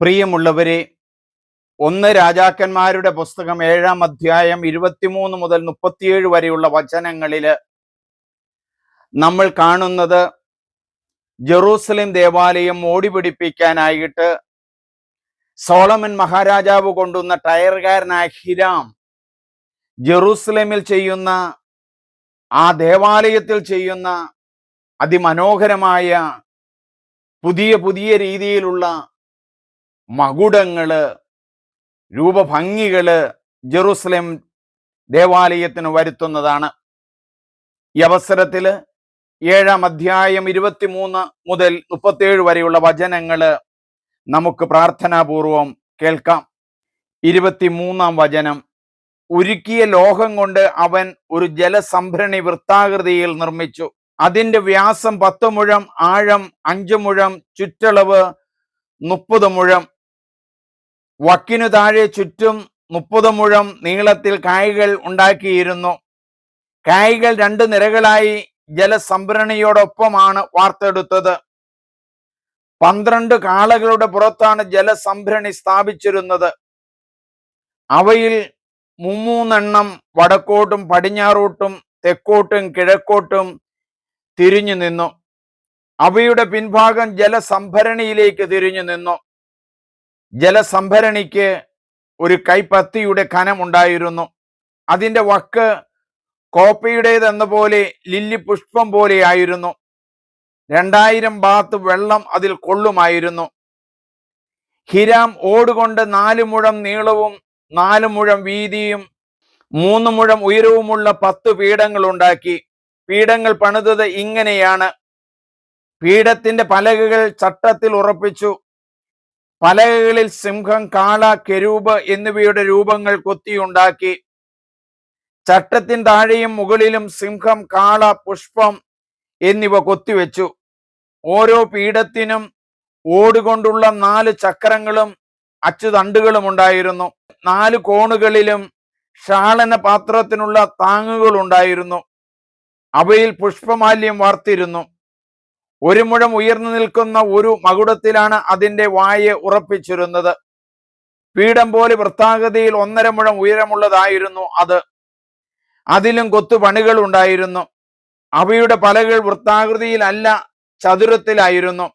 പ്രിയമുള്ളവരെ ഒന്ന് രാജാക്കന്മാരുടെ പുസ്തകം ഏഴാം അധ്യായം ഇരുപത്തിമൂന്ന് മുതൽ മുപ്പത്തിയേഴ് വരെയുള്ള വചനങ്ങളിൽ നമ്മൾ കാണുന്നത് ജെറൂസലേം ദേവാലയം ഓടിപിടിപ്പിക്കാനായിട്ട് സോളമൻ മഹാരാജാവ് കൊണ്ടുവന്ന ടയറുകാരനായ ഹിരാം ജെറൂസലേമിൽ ചെയ്യുന്ന ആ ദേവാലയത്തിൽ ചെയ്യുന്ന അതിമനോഹരമായ പുതിയ പുതിയ രീതിയിലുള്ള മകുടങ്ങൾ രൂപഭംഗികൾ ജെറുസലേം ദേവാലയത്തിന് വരുത്തുന്നതാണ്. ഈ അവസരത്തിൽ ഏഴാം അധ്യായം ഇരുപത്തിമൂന്ന് മുതൽ മുപ്പത്തിയേഴ് വരെയുള്ള വചനങ്ങൾ നമുക്ക് പ്രാർത്ഥനാപൂർവം കേൾക്കാം. ഇരുപത്തിമൂന്നാം വചനം. ഉരുക്കിയ ലോഹം കൊണ്ട് അവൻ ഒരു ജലസംഭരണി വൃത്താകൃതിയിൽ നിർമ്മിച്ചു. അതിന്റെ വ്യാസം പത്ത് മുഴം ആഴം അഞ്ചു മുഴം ചുറ്റളവ് മുപ്പത് മുഴം. വക്കിനു താഴെ ചുറ്റും മുപ്പത് മുഴം നീളത്തിൽ കായ്കൾ ഉണ്ടാക്കിയിരുന്നു. കായ്കൾ രണ്ട് നിരകളായി ജലസംഭരണിയോടൊപ്പമാണ് വാർത്തെടുത്തത്. പന്ത്രണ്ട് കാളകളുടെ പുറത്താണ് ജലസംഭരണി സ്ഥാപിച്ചിരുന്നത്. അവയിൽ മുമ്മൂന്നെണ്ണം വടക്കോട്ടും പടിഞ്ഞാറോട്ടും തെക്കോട്ടും കിഴക്കോട്ടും തിരിഞ്ഞു നിന്നു. അവയുടെ പിൻഭാഗം ജലസംഭരണിയിലേക്ക് തിരിഞ്ഞു നിന്നു. ജലസംഭരണിക്ക് ഒരു കൈപ്പത്തിയുടെ കനമുണ്ടായിരുന്നു അതിന്റെ വക്ക് കോപ്പയുടേതെന്ന പോലെ ലില്ലി പുഷ്പം പോലെയായിരുന്നു രണ്ടായിരം ബാത്ത് വെള്ളം അതിൽ കൊള്ളുമായിരുന്നു. ഹിരാം ഓടുകൊണ്ട് നാല് മുഴം നീളവും നാല് മുഴം വീതിയും മൂന്ന് മുഴം ഉയരവുമുള്ള പത്ത് പീഠങ്ങൾ ഉണ്ടാക്കി. പീഠങ്ങൾ പണിതത് ഇങ്ങനെയാണ്. പീഠത്തിന്റെ പലകകൾ ചട്ടത്തിൽ ഉറപ്പിച്ചു. പലകകളിൽ സിംഹം കാള കെരൂപ് എന്നിവയുടെ രൂപങ്ങൾ കൊത്തിയുണ്ടാക്കി. ചട്ടത്തിൻ താഴെയും മുകളിലും സിംഹം കാള പുഷ്പം എന്നിവ കൊത്തിവെച്ചു. ഓരോ പീഠത്തിനും ഓടുകൊണ്ടുള്ള നാല് ചക്രങ്ങളും അച്ചുതണ്ടുകളും ഉണ്ടായിരുന്നു. നാല് കോണുകളിലും ഷാളന പാത്രത്തിനുള്ള താങ്ങുകൾ ഉണ്ടായിരുന്നു. അവയിൽ പുഷ്പമാല്യം വാർത്തിരുന്നു. ഒരു മുഴം ഉയർന്നു നിൽക്കുന്ന ഒരു മകുടത്തിലാണ് അതിന്റെ വായ ഉറപ്പിച്ചിരുന്നത്. പീഠം പോലെ വൃത്താകൃതിയിൽ ഒന്നര മുഴം ഉയരമുള്ളതായിരുന്നു അത്. അതിലും കൊത്തുപണികൾ ഉണ്ടായിരുന്നു. അവയുടെ പലകൾ വൃത്താകൃതിയിലല്ല ചതുരത്തിലായിരുന്നു.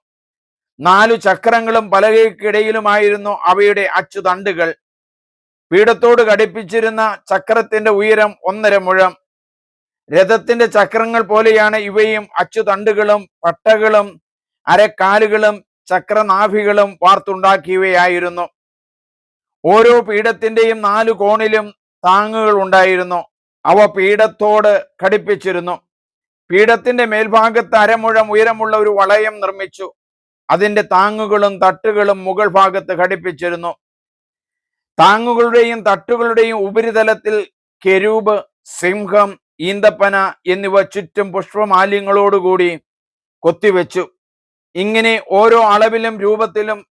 നാലു ചക്രങ്ങളും പലകയ്ക്കിടയിലുമായിരുന്നു അവയുടെ അച്ചുതണ്ടുകൾ. പീഠത്തോട് ഘടിപ്പിച്ചിരുന്ന ചക്രത്തിന്റെ ഉയരം ഒന്നര മുഴം. രഥത്തിന്റെ ചക്രങ്ങൾ പോലെയാണ് ഇവയും അച്ചുതണ്ടുകളും പട്ടകളും അരക്കാലുകളും ചക്രനാഭികളും വാർത്തുണ്ടാക്കിയവയായിരുന്നു. ഓരോ പീഠത്തിന്റെയും നാലു കോണിലും താങ്ങുകൾ ഉണ്ടായിരുന്നു. അവ പീഠത്തോട് ഘടിപ്പിച്ചിരുന്നു. പീഠത്തിന്റെ മേൽഭാഗത്ത് അരമുഴം ഉയരമുള്ള ഒരു വളയം നിർമ്മിച്ചു. അതിന്റെ താങ്ങുകളും തട്ടുകളും മുകൾ ഭാഗത്ത് ഘടിപ്പിച്ചിരുന്നു. താങ്ങുകളുടെയും തട്ടുകളുടെയും ഉപരിതലത്തിൽ കെരൂപ് സിംഹം ഈന്തപ്പന എന്നിവ ചുറ്റും പുഷ്പമാല്യങ്ങളോടുകൂടി കൊത്തിവെച്ചു. ഇങ്ങനെ ഓരോ അളവിലും രൂപത്തിലും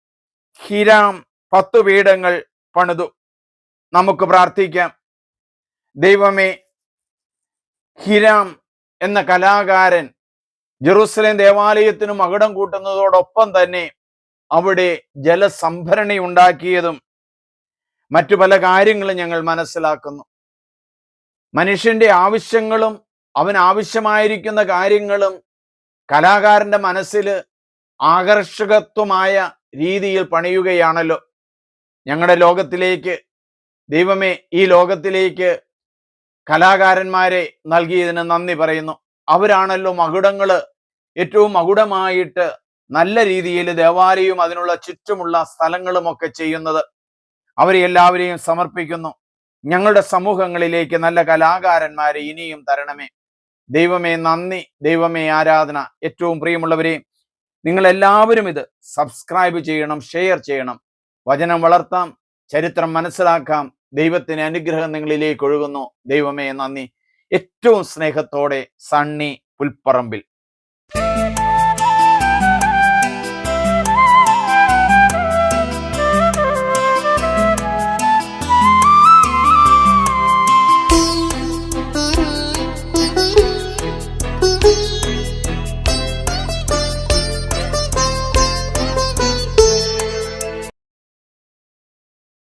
ഹിരാം പത്തു പീഠങ്ങൾ പണിതു. നമുക്ക് പ്രാർത്ഥിക്കാം. ദൈവമേ ഹിരാം എന്ന കലാകാരൻ ജെറൂസലേം ദേവാലയത്തിന് മകുടം കൂട്ടുന്നതോടൊപ്പം തന്നെ അവിടെ ജലസംഭരണി ഉണ്ടാക്കിയതും മറ്റു പല കാര്യങ്ങളും ഞങ്ങൾ മനസ്സിലാക്കുന്നു. മനുഷ്യന്റെ ആവശ്യങ്ങളും അവൻ ആവശ്യമായിരിക്കുന്ന കാര്യങ്ങളും കലാകാരന്റെ മനസ്സിൽ ആകർഷകത്വമായ രീതിയിൽ പണിയുകയാണല്ലോ. ഞങ്ങളുടെ ലോകത്തിലേക്ക് ദൈവമേ ഈ ലോകത്തിലേക്ക് കലാകാരന്മാരെ നൽകിയതിന് നന്ദി പറയുന്നു. അവരാണല്ലോ മകുടങ്ങൾ ഏറ്റവും മകുടമായിട്ട് നല്ല രീതിയിൽ ദേവാലയവും അതിനുള്ള ചുറ്റുമുള്ള സ്ഥലങ്ങളുമൊക്കെ ചെയ്യുന്നത്. അവരെല്ലാവരെയും സമർപ്പിക്കുന്നു. ഞങ്ങളുടെ സമൂഹങ്ങളിലേക്ക് നല്ല കലാകാരന്മാരെ ഇനിയും തരണമേ. ദൈവമേ നന്ദി ദൈവമേ ആരാധന. ഏറ്റവും പ്രിയമുള്ളവരെ നിങ്ങൾ എല്ലാവരും ഇത് സബ്സ്ക്രൈബ് ചെയ്യണം ഷെയർ ചെയ്യണം. വചനം വളർത്താം ചരിത്രം മനസ്സിലാക്കാം. ദൈവത്തിന് അനുഗ്രഹം നിങ്ങളിലേക്ക് ഒഴുകുന്നു. ദൈവമേ നന്ദി. ഏറ്റവും സ്നേഹത്തോടെ സണ്ണി പുൽപ്പറമ്പിൽ.